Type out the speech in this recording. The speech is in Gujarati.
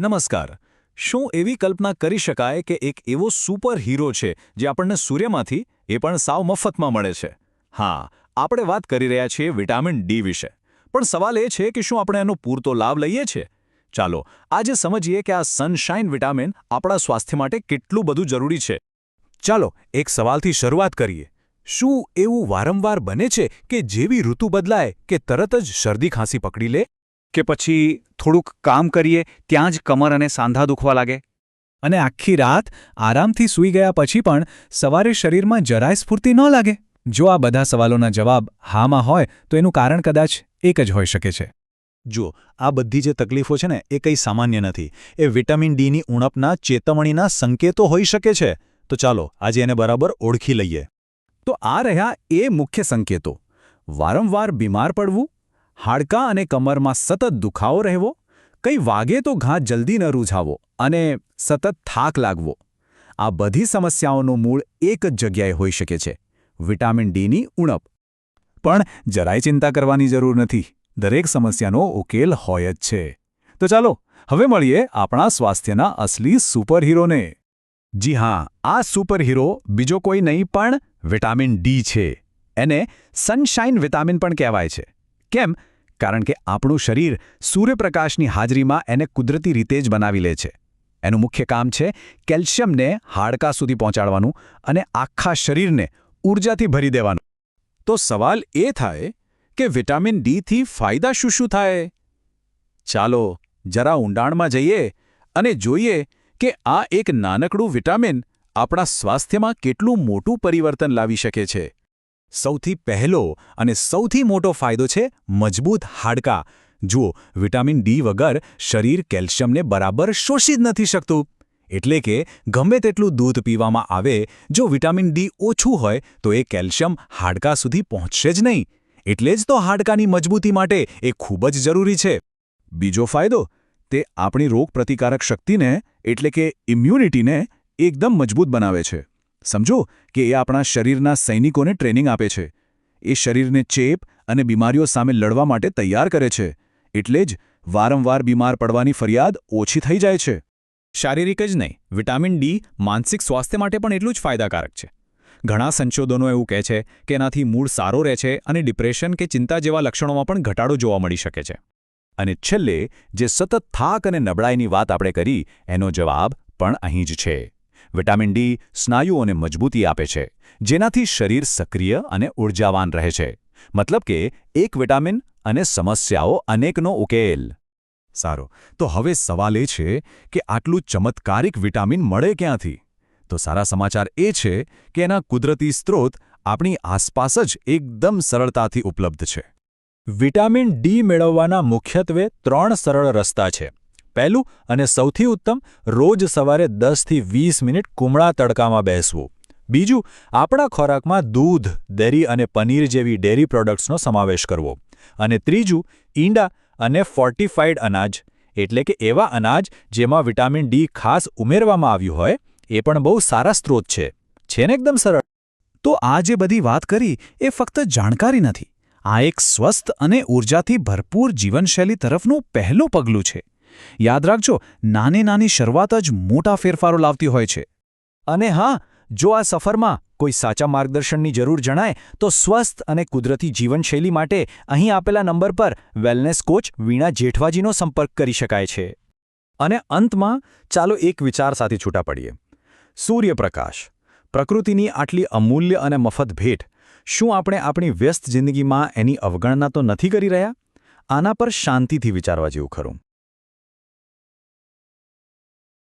નમસ્કાર. શું એવી કલ્પના કરી શકાય કે એક એવો સુપર હીરો છે જે આપણને સૂર્યમાંથી, એ પણ સાવ મફતમાં મળે છે? હા, આપણે વાત કરી રહ્યા છીએ વિટામિન ડી વિશે. પણ સવાલ એ છે કે શું આપણે એનો પૂરતો લાભ લઈએ છીએ? ચાલો, આજે સમજીએ કે આ સનશાઇન વિટામિન આપણા સ્વાસ્થ્ય માટે કેટલું બધું જરૂરી છે. ચાલો, એક સવાલથી શરૂઆત કરીએ. શું એવું વારંવાર બને છે કે જેવી ઋતુ બદલાય કે તરત જ શરદી ખાંસી પકડી લે? કે પછી થોડુંક કામ કરીએ, ત્યાં જ કમર અને સાંધા દુખવા લાગે. અને આખી રાત આરામથી સૂઈ ગયા પછી પણ સવારે શરીરમાં જરાય સ્ફૂર્તિ ન લાગે. જો આ બધા સવાલોના જવાબ હામાં હોય, તો એનું કારણ કદાચ એક જ હોઈ શકે છે. જુઓ, આ બધી જે તકલીફો છે ને, એ કંઈ સામાન્ય નથી. એ વિટામિન ડીની ઉણપના ચેતવણીના સંકેતો હોઈ શકે છે. તો ચાલો, આજે એને બરાબર ઓળખી લઈએ. તો આ રહ્યા એ મુખ્ય સંકેતો. વારંવાર બીમાર પડવું હાડકાં અને કમરમાં સતત દુખાવો રહેવો, કંઈ વાગે તો ઘા જલ્દી ન રૂઝાવો અને સતત થાક લાગવો. આ બધી સમસ્યાઓનું મૂળ એક જ જગ્યાએ હોઈ શકે છે, વિટામિન ડીની ઉણપ. પણ જરાય ચિંતા કરવાની જરૂર નથી, દરેક સમસ્યાનો ઉકેલ હોય જ છે. તો ચાલો, હવે મળીએ આપણા સ્વાસ્થ્યના અસલી સુપરહીરોને. જી હા, આ સુપરહીરો બીજો કોઈ નહીં, પણ વિટામિન ડી છે. એને સનશાઇન વિટામિન પણ કહેવાય છે. કેમ? કારણ કે આપણું શરીર સૂર્યપ્રકાશની હાજરીમાં એને કુદરતી રીતે જ બનાવી લે છે. એનું મુખ્ય કામ છે કેલ્શિયમને હાડકાં સુધી પહોંચાડવાનું અને આખા શરીરને ઊર્જાથી ભરી દેવાનું. તો સવાલ એ થાય કે વિટામિન ડીથી ફાયદા શું શું થાય? ચાલો જરા ઊંડાણમાં જઈએ અને જોઈએ કે આ એક નાનકડું વિટામિન આપણા સ્વાસ્થ્યમાં કેટલું મોટું પરિવર્તન લાવી શકે છે. સૌથી પહેલો અને સૌથી મોટો ફાયદો છે મજબૂત હાડકાં. જુઓ, વિટામિન ડી વગર શરીર કેલ્શિયમને બરાબર શોષી જ નથી શકતું. એટલે કે, ગમે તેટલું દૂધ પીવામાં આવે, જો વિટામિન ડી ઓછું હોય, તો એ કેલ્શિયમ હાડકાં સુધી પહોંચશે જ નહીં. એટલે જ તો હાડકાની મજબૂતી માટે એ ખૂબ જ જરૂરી છે. બીજો ફાયદો, તે આપણી રોગપ્રતિકારક શક્તિને, એટલે કે ઇમ્યુનિટીને એકદમ મજબૂત બનાવે છે. સમજો કે એ આપણા શરીરના સૈનિકોને ટ્રેનિંગ આપે છે. એ શરીરને ચેપ અને બીમારીઓ સામે લડવા માટે તૈયાર કરે છે. એટલે જ વારંવાર બીમાર પડવાની ફરિયાદ ઓછી થઈ જાય છે. શારીરિક જ નહીં, વિટામિન ડી માનસિક સ્વાસ્થ્ય માટે પણ એટલું જ ફાયદાકારક છે. ઘણા સંશોધનો એવું કહે છે કે એનાથી મૂળ સારો રહે છે અને ડિપ્રેશન કે ચિંતા જેવા લક્ષણોમાં પણ ઘટાડો જોવા મળી શકે છે. અને છેલ્લે, જે સતત થાક અને નબળાઈની વાત આપણે કરી, એનો જવાબ પણ અહીં જ છે. વિટામિન ડી સ્નાયુઓને મજબૂતી આપે છે, જેનાથી શરીર સક્રિય અને ઉર્જાવાન રહે છે. મતલબ કે એક વિટામિન અને સમસ્યાઓ અનેકનો ઉકેલ. સારો, તો હવે સવાલ એ છે કે આટલું ચમત્કારિક વિટામિન મળે ક્યાંથી? તો સારા સમાચાર એ છે કે એના કુદરતી સ્ત્રોત આપણી આસપાસ જ એકદમ સરળતાથી ઉપલબ્ધ છે. વિટામિન ડી મેળવવાના મુખ્યત્વે ત્રણ સરળ રસ્તા છે. પહેલું અને સૌથી ઉત્તમ, રોજ સવારે દસથી વીસ મિનિટ કુમળા તડકામાં બેસવું. બીજું, આપણા ખોરાકમાં દૂધ દહીં અને પનીર જેવી ડેરી પ્રોડક્ટ્સનો સમાવેશ કરવો. અને ત્રીજું, ઈંડા અને ફોર્ટિફાઈડ અનાજ, એટલે કે એવા અનાજ જેમાં વિટામિન ડી ખાસ ઉમેરવામાં આવ્યું હોય, એ પણ બહુ સારા સ્ત્રોત છે. છે ને એકદમ સરળ? તો આ જે બધી વાત કરી, એ ફક્ત જાણકારી નથી. આ એક સ્વસ્થ અને ઊર્જાથી ભરપૂર જીવનશૈલી તરફનું પહેલું પગલું છે. યાદ રાખજો, નાની નાની શરૂઆત જ મોટા ફેરફારો લાવતી હોય છે. અને હા, જો આ સફરમાં કોઈ સાચા માર્ગદર્શનની જરૂર જણાય, તો સ્વસ્થ અને કુદરતી જીવનશૈલી માટે અહીં આપેલા નંબર પર વેલનેસ કોચ વીણા જેઠવાજીનો સંપર્ક કરી શકાય છે. અને અંતમાં, ચાલો એક વિચાર સાથે છૂટા પડીએ. સૂર્યપ્રકાશ, પ્રકૃતિની આટલી અમૂલ્ય અને મફત ભેટ, શું આપણે આપણી વ્યસ્ત જિંદગીમાં એની અવગણના તો નથી કરી રહ્યા? આના પર શાંતિથી વિચારવા જેવું ખરું.